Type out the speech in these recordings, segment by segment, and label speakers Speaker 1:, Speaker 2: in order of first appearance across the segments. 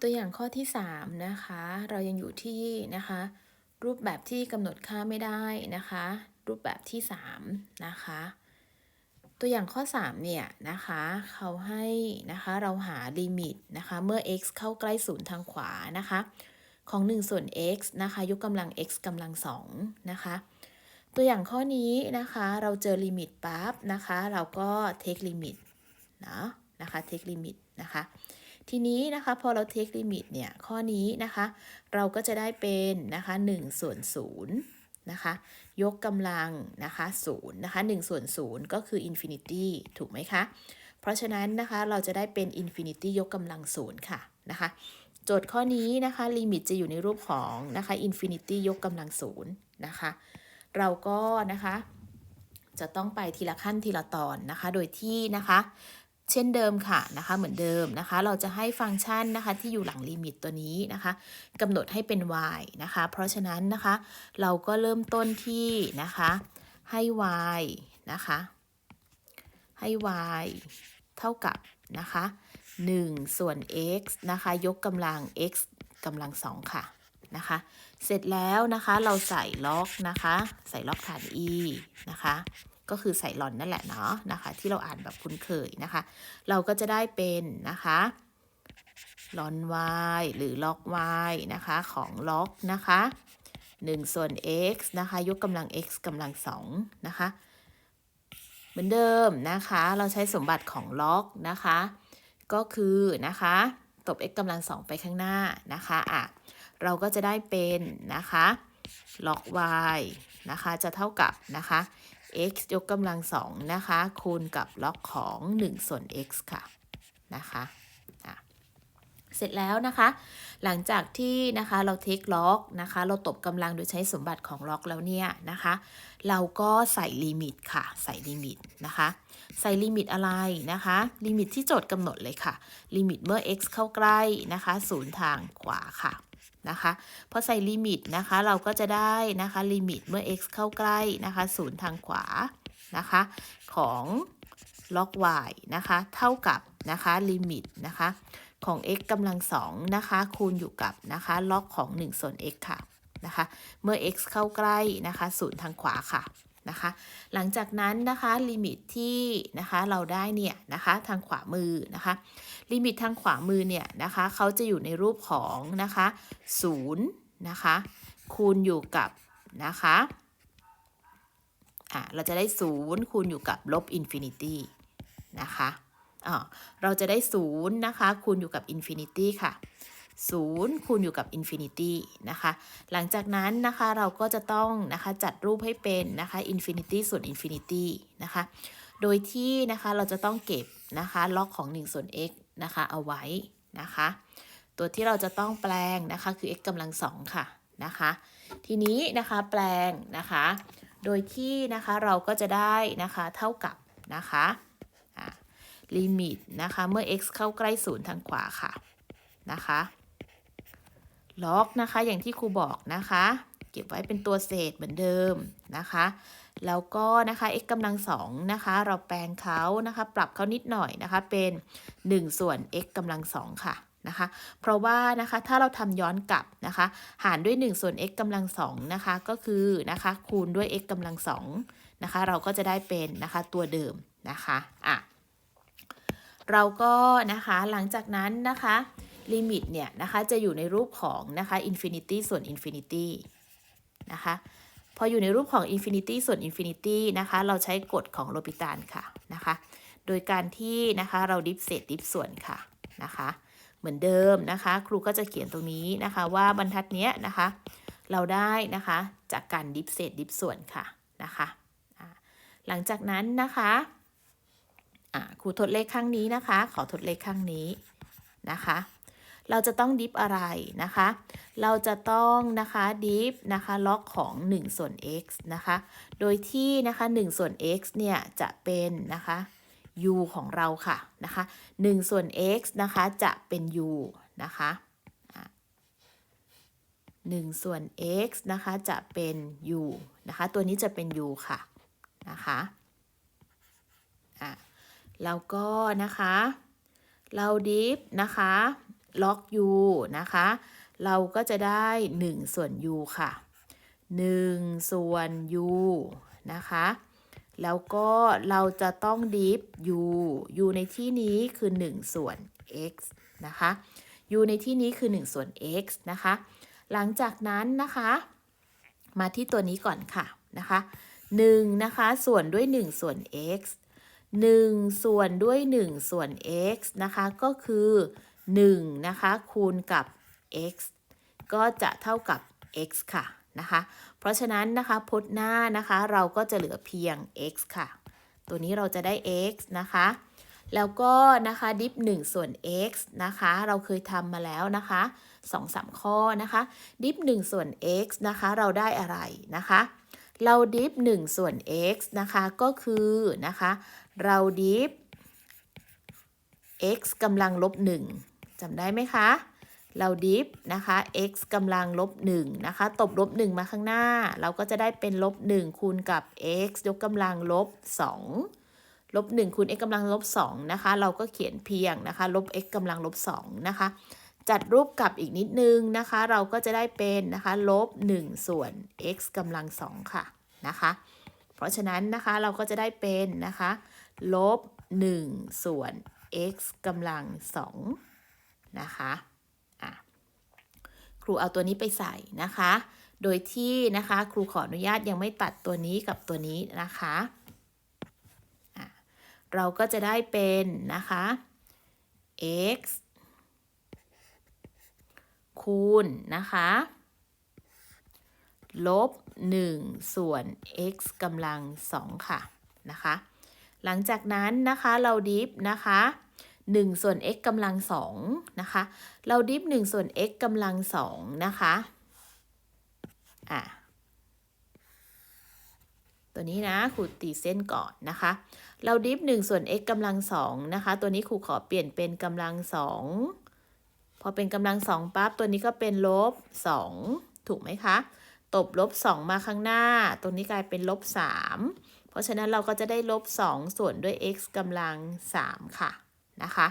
Speaker 1: ตัวอย่างข้อที่ 3 นะคะ เรายังอยู่ที่นะคะ รูปแบบที่กำหนดค่าไม่ได้นะคะ รูปแบบที่ 3 นะคะ ตัวอย่างข้อ 3 เนี่ยนะคะเขาให้นะคะเราหาลิมิตนะคะเมื่อ x เข้าใกล้ศูนย์ทางขวานะคะ ของ 1 ส่วน x นะคะยกกำลัง x กำลัง2นะคะตัวอย่างข้อนี้นะคะเราเจอลิมิตปั๊บนะคะ เราก็ take limit เนาะนะคะ take limit นะคะ ทีนี้นะคะพอเรา take limit เนี่ยข้อนี้นะคะ เราก็จะได้เป็นนะคะ1ส่วน0นะคะ ยกกำลังนะคะ0นะคะ1ส่วน0ก็คือ infinity ถูกไหมคะ เพราะฉะนั้นนะคะเราจะได้เป็น infinity ยกกำลัง0ค่ะนะคะโจทย์ข้อนี้นะคะลิมิตจะอยู่ในรูปของนะคะ infinity ยกกำลัง0นะคะ เราก็นะคะจะต้องไปทีละขั้นทีละตอนนะคะ โดยที่นะคะ เช่นเดิมค่ะนะคะเหมือนเดิมนะคะ เราจะให้ฟังก์ชันนะคะที่อยู่หลังลิมิตตัวนี้นะคะกำหนดให้เป็น y นะคะ เพราะฉะนั้นนะคะ เราก็เริ่มต้นที่นะคะให้ y นะคะให้ y เท่ากับนะคะ1ส่วน x นะคะยกกำลัง x กำลัง2ค่ะนะคะเสร็จแล้วนะคะเราใส่ล็อกนะคะ ใส่ล็อกฐาน e นะคะ ก็คือใส่หลอนนั่นแหละเนาะนะคะ ที่เราอ่านแบบคุ้นเคยนะคะ เราก็จะได้เป็นนะคะลอน y หรือล็อก y นะคะของล็อกนะคะ1ส่วน x นะคะ ยกกำลัง x กำลัง2นะคะ เหมือนเดิมนะคะ เราใช้สมบัติของล็อกนะคะ ก็คือนะคะ ตบ x กำลัง2ไปข้างหน้านะคะอะเราก็จะได้เป็นนะคะล็อก y นะคะ จะเท่ากับนะคะ x ยกกำลังสองนะคะ คูณกับล็อกของ 1 ส่วน x ค่ะ นะคะะเสร็จแล้วนะคะ หลังจากที่นะคะเราเทคล็อกนะคะ เราตบกำลังโดยใช้สมบัติของล็อกแล้วเนี่ยนะคะ เราก็ใส่ลิมิตค่ะ ใส่ลิมิตนะคะ ใส่ลิมิตอะไรนะคะ ลิมิตที่โจทย์กำหนดเลยค่ะ ลิมิตเมื่อ x เข้าใกล้นะคะศูนย์ทางขวาค่ะ นะคะพอใส่ลิมิตนะคะเราก็จะได้นะคะลิมิตเมื่อ x เข้าใกล้นะคะศูนย์ทางขวานะคะของล็อก y นะคะเท่ากับนะคะลิมิตนะคะของ x กำลังสองนะคะคูณอยู่กับนะคะล็อกของ1ส่วน x ค่ะนะคะเมื่อ x เข้าใกล้นะคะศูนย์ทางขวาค่ะ นะคะ หลังจากนั้นนะคะลิมิตที่นะคะเราได้เนี่ยนะคะทางขวามือนะคะลิมิตทางขวามือเนี่ยนะคะเขาจะอยู่ในรูปของนะคะ0นะคะคูณอยู่กับนะคะอะเราจะได้0คูณอยู่กับลบอินฟินิตี้นะคะอ่าเราจะได้0นะคะคูณอยู่กับอินฟินิตี้ค่ะ 0 คูณอยู่กับอินฟินิตี้นะคะ หลังจากนั้นนะคะเราก็จะต้องนะคะจัดรูปให้เป็นนะคะอินฟินิตี้ส่วนอินฟินิตี้นะคะ โดยที่นะคะเราจะต้องเก็บนะคะล็อกของ1ส่วน x นะคะเอาไว้นะคะ ตัวที่เราจะต้องแปลงนะคะคือ x กำลังสองค่ะนะคะ ทีนี้นะคะแปลงนะคะ โดยที่นะคะเราก็จะได้นะคะเท่ากับนะคะลิมิตนะคะเมื่อ x เข้าใกล้ศูนย์ทางขวาค่ะนะคะ ล็อกนะคะ อย่างที่ครูบอกนะคะ เก็บไว้เป็นตัวเศษเหมือนเดิมนะคะ แล้วก็นะคะ x กำลังสองนะคะ เราแปลงเขานะคะ ปรับเขานิดหน่อยนะคะ เป็น 1 ส่วน x กำลังสองค่ะนะคะ เพราะว่านะคะถ้าเราทำย้อนกลับนะคะ หารด้วย 1 ส่วน x กำลังสองนะคะ ก็คือนะคะคูณด้วย x กำลังสองนะคะ เราก็จะได้เป็นนะคะตัวเดิมนะคะอะเราก็นะคะหลังจากนั้นนะคะ ลิมิตเนี่ยนะคะจะอยู่ในรูปของนะคะอินฟินิตี้ส่วนอินฟินิตี้นะคะพออยู่ในรูปของอินฟินิตี้ส่วนอินฟินิตี้นะคะเราใช้กฎของโลปิตานค่ะนะคะโดยการที่นะคะเราดิฟเศษดิฟส่วนค่ะนะคะเหมือนเดิมนะคะครูก็จะเขียนตรงนี้นะคะว่าบรรทัดเนี้ยนะคะเราได้นะคะจากการดิฟเศษดิฟส่วนค่ะนะคะหลังจากนั้นนะคะครูทดเลขข้างนี้นะคะ ขอทดเลขข้างนี้นะคะ เราจะต้องดิฟอะไรนะคะ เราจะต้องนะคะดิฟนะคะล็อกของ1ส่วน x นะคะ โดยที่นะคะ1ส่วน x เนี่ยจะเป็นนะคะ u ของเราค่ะนะคะ1ส่วน x นะคะจะเป็น u นะคะ1ส่วน x นะคะจะเป็น u นะคะ ตัวนี้จะเป็น u ค่ะนะคะอะแล้วก็นะคะ เราดิฟนะคะ ล็อก u นะคะ เราก็จะได้ 1 ส่วน u ค่ะ 1 ส่วน u นะคะ แล้วก็เราจะต้องดิฟ u u ในที่นี้คือ 1 ส่วน x นะคะ u ในที่นี้คือ 1 ส่วน x นะคะ หลังจากนั้นนะคะ มาที่ตัวนี้ก่อนค่ะนะคะ1นะคะส่วนด้วย 1 ส่วน x 1 ส่วนด้วย 1 ส่วน x นะคะ ก็คือ 1 นะคะ คูณกับ x ก็จะเท่ากับ x ค่ะนะคะ เพราะฉะนั้นนะคะพจน์หน้านะคะเราก็จะเหลือเพียง x ค่ะ ตัวนี้เราจะได้ x นะคะ แล้วก็นะคะดิฟ1ส่วน x นะคะ เราเคยทำมาแล้วนะคะ2-3ข้อนะคะ ดิฟ1ส่วน x นะคะ เราได้อะไรนะคะ เราดิฟ1ส่วน x นะคะก็คือนะคะ เราดิฟ x กำลังลบ1 จำได้ไหมคะ เราดิฟนะคะ x กำลังลบ1นะคะ ตบลบ1มาข้างหน้า เราก็จะได้เป็นลบ1คูณกับ x ยกกำลังลบ 2 ลบ1คูณ x กำลังลบ2นะคะ เราก็เขียนเพียงนะคะ ลบ x กำลังลบ2นะคะ จัดรูปกลับอีกนิดนึงนะคะ เราก็จะได้เป็นนะคะ ลบ 1 ส่วน x กำลัง2ค่ะนะคะ เพราะฉะนั้นนะคะ เราก็จะได้เป็นนะคะ ลบ 1 ส่วน x กำลัง2 นะคะะครูเอาตัวนี้ไปใส่นะคะ โดยที่นะคะครูขออนุญาตยังไม่ตัดตัวนี้กับตัวนี้นะคะะเราก็จะได้เป็นนะคะ x คูณนะคะลบ 1 ส่วน x กำลัง 2 ค่ะ นะคะ หลังจากนั้นนะคะเราดิฟนะคะ 1 ส่วน x กำลัง2นะคะ เราดิฟ1ส่วน x กำลัง2นะคะ อะ ตัวนี้นะครูตีเส้นก่อนนะคะ เราดิฟ1ส่วน x กำลัง2นะคะ ตัวนี้ครูขอเปลี่ยนเป็นกำลัง2พอเป็นกำลัง2ปั๊บ ตัวนี้ก็เป็นลบ2ถูกไหมคะ ตบลบ2มาข้างหน้า ตรงนี้กลายเป็นลบ3เพราะฉะนั้นเราก็จะได้ลบ2ส่วนด้วย x กำลัง3ค่ะ นะคะ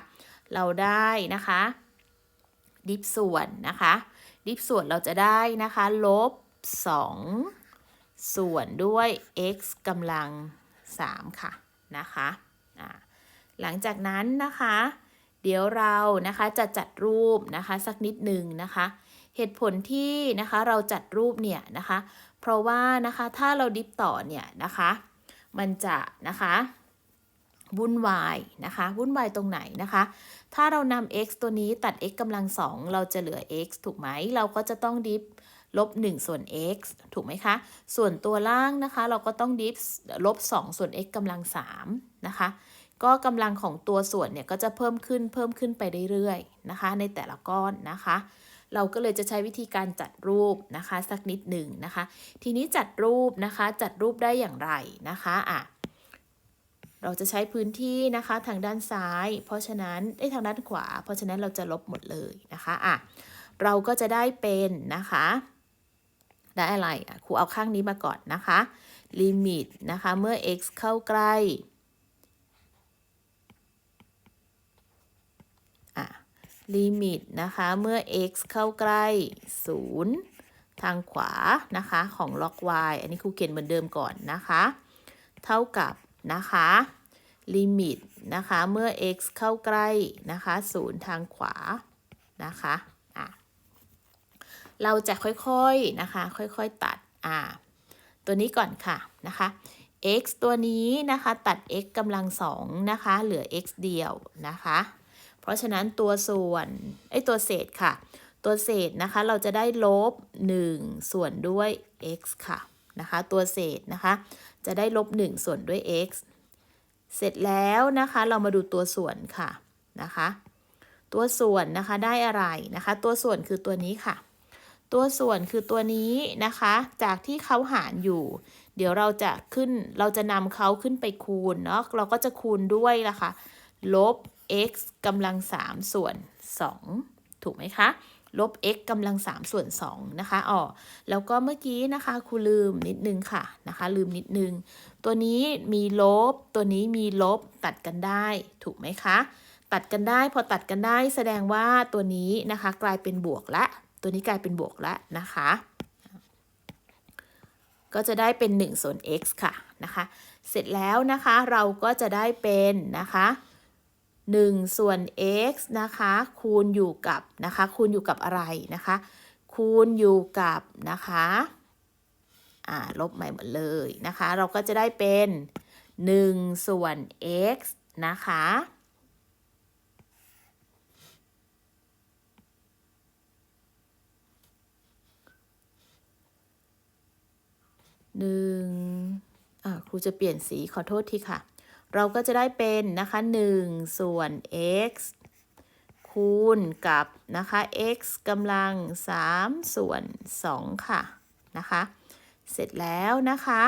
Speaker 1: เราได้นะคะ ดิฟส่วนนะคะ ดิฟส่วนเราจะได้นะคะลบ 2 ส่วนด้วย x กำลัง 3 ค่ะนะคะะหลังจากนั้นนะคะ เดี๋ยวเรานะคะจะจัดรูปนะคะสักนิดหนึ่งนะคะ เหตุผลที่นะคะเราจัดรูปเนี่ยนะคะ เพราะว่านะคะถ้าเราดิฟต่อเนี่ยนะคะ มันจะนะคะ วุ่นวายนะคะวุ่นวายตรงไหนนะคะ ถ้าเรานำ x ตัวนี้ตัด x กำลังสองเราจะเหลือ x ถูกไหม เราก็จะต้องดิฟลบ1ส่วน x ถูกไหมคะ ส่วนตัวล่างนะคะ เราก็ต้องดิฟลบ2ส่วน x กำลัง3นะคะ ก็กำลังของตัวส่วนเนี่ยก็จะเพิ่มขึ้นเพิ่มขึ้นไปเรื่อยๆนะคะ ในแต่ละก้อนนะคะ เราก็เลยจะใช้วิธีการจัดรูปนะคะ สักนิดหนึ่งนะคะ ทีนี้จัดรูปนะคะ จัดรูปได้อย่างไรนะคะอะ เราจะใช้พื้นที่นะคะทางด้านซ้าย เพราะฉะนั้นได้ทางด้านขวา เพราะฉะนั้นเราจะลบหมดเลยนะคะอะเราก็จะได้เป็นนะคะ ได้อะไรอะครูเอาข้างนี้มาก่อนนะคะลิมิตนะคะเมื่อ x เข้าใกล้อะลิมิตนะคะเมื่อ x เข้าใกล้ 0 ทางขวานะคะของล็อก y อันนี้ครูเขียนเหมือนเดิมก่อนนะคะ เท่ากับ นะคะลิมิตนะคะเมื่อ x เข้าใกล้นะคะ0ทางขวานะคะอะเราจะค่อยๆนะคะค่อยๆตัดอ่าตัวนี้ก่อนค่ะนะคะ x ตัวนี้นะคะตัด x กำลังสองนะคะเหลือ x เดียวนะคะ เพราะฉะนั้นตัวส่วนไอตัวเศษค่ะ ตัวเศษนะคะเราจะได้ลบ 1 ส่วนด้วย x ค่ะนะคะตัวเศษนะคะ จะได้ลบ1ส่วนด้วย x เสร็จแล้วนะคะเรามาดูตัวส่วนค่ะนะคะ ตัวส่วนนะคะได้อะไรนะคะ ตัวส่วนคือตัวนี้ค่ะ ตัวส่วนคือตัวนี้นะคะ จากที่เขาหารอยู่ เดี๋ยวเราจะขึ้นเราจะนำเขาขึ้นไปคูณเนาะเราก็จะคูณด้วยละค่ะลบ x กำลัง3ส่วน 2 ถูกไหมคะ ลบ x กำลัง3ส่วน2นะคะอ๋อแล้วก็เมื่อกี้นะคะครูลืมนิดนึงค่ะนะคะลืมนิดนึง ตัวนี้มีลบ ตัวนี้มีลบตัดกันได้ถูกไหมคะตัดกันได้พอตัดกันได้แสดงว่าตัวนี้นะคะกลายเป็นบวกละ ตัวนี้กลายเป็นบวกละนะคะ ก็จะได้เป็น1ส่วน x ค่ะนะคะ เสร็จแล้วนะคะเราก็จะได้เป็นนะคะ 1 ส่วน x นะคะ คูณอยู่กับนะคะ คูณอยู่กับอะไรนะคะ คูณอยู่กับนะคะอ่าลบใหม่หมดเลยนะคะ เราก็จะได้เป็น 1 ส่วน x นะคะหนึ่งอ่าครูจะเปลี่ยนสีขอโทษทีค่ะ เราก็จะได้เป็นนะคะ1ส่วน x คูณกับนะคะ x กำลัง 3 ส่วน 2 ค่ะนะคะ เสร็จแล้วนะคะ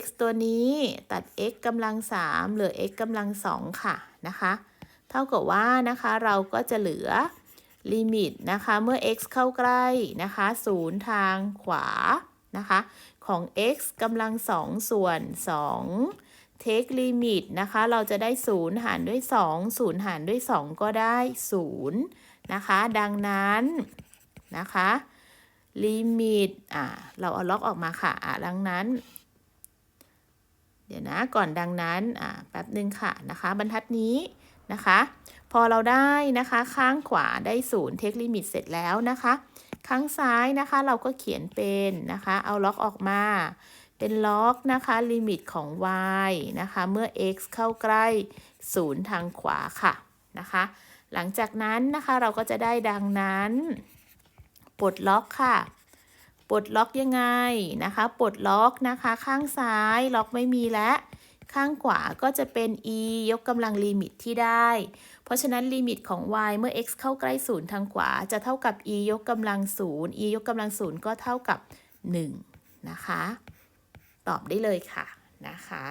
Speaker 1: x ตัวนี้ตัด x กำลัง 3 เหลือ x กำลัง 2 ค่ะนะคะ เท่ากับว่านะคะเราก็จะเหลือลิมิตนะคะเมื่อ x เข้าใกล้นะคะ0ทางขวานะคะของ x กำลัง 2 ส่วน 2 take limit นะคะ เราจะได้ 0 หารด้วย 2 0 หารด้วย 2 ก็ได้ 0 นะคะ ดังนั้นนะคะ limit อ่าเราเอาล็อกออกมาค่ะอ่าดังนั้น เดี๋ยวนะก่อนดังนั้นอ่าแป๊บหนึ่งค่ะนะคะ บรรทัดนี้นะคะ พอเราได้นะคะข้างขวาได้0 take limit เสร็จแล้วนะคะ ข้างซ้ายนะคะเราก็เขียนเป็นนะคะ เอาล็อกออกมา เป็นล็อกนะคะลิมิตของ y นะคะเมื่อ x เข้าใกล้ 0 ทางขวาค่ะนะคะหลังจากนั้นนะคะเราก็จะได้ดังนั้นปลดล็อกค่ะปลดล็อกยังไงนะคะปลดล็อกนะคะข้างซ้ายล็อกไม่มีแล้วข้างขวาก็จะเป็น e ยกกำลังลิมิตที่ได้ เพราะฉะนั้นลิมิตของ y เมื่อ x เข้าใกล้0ทางขวา จะเท่ากับ e ยกกำลัง0 e ยกกำลัง0ก็เท่ากับ 1 นะคะ ตอบได้เลยค่ะนะคะ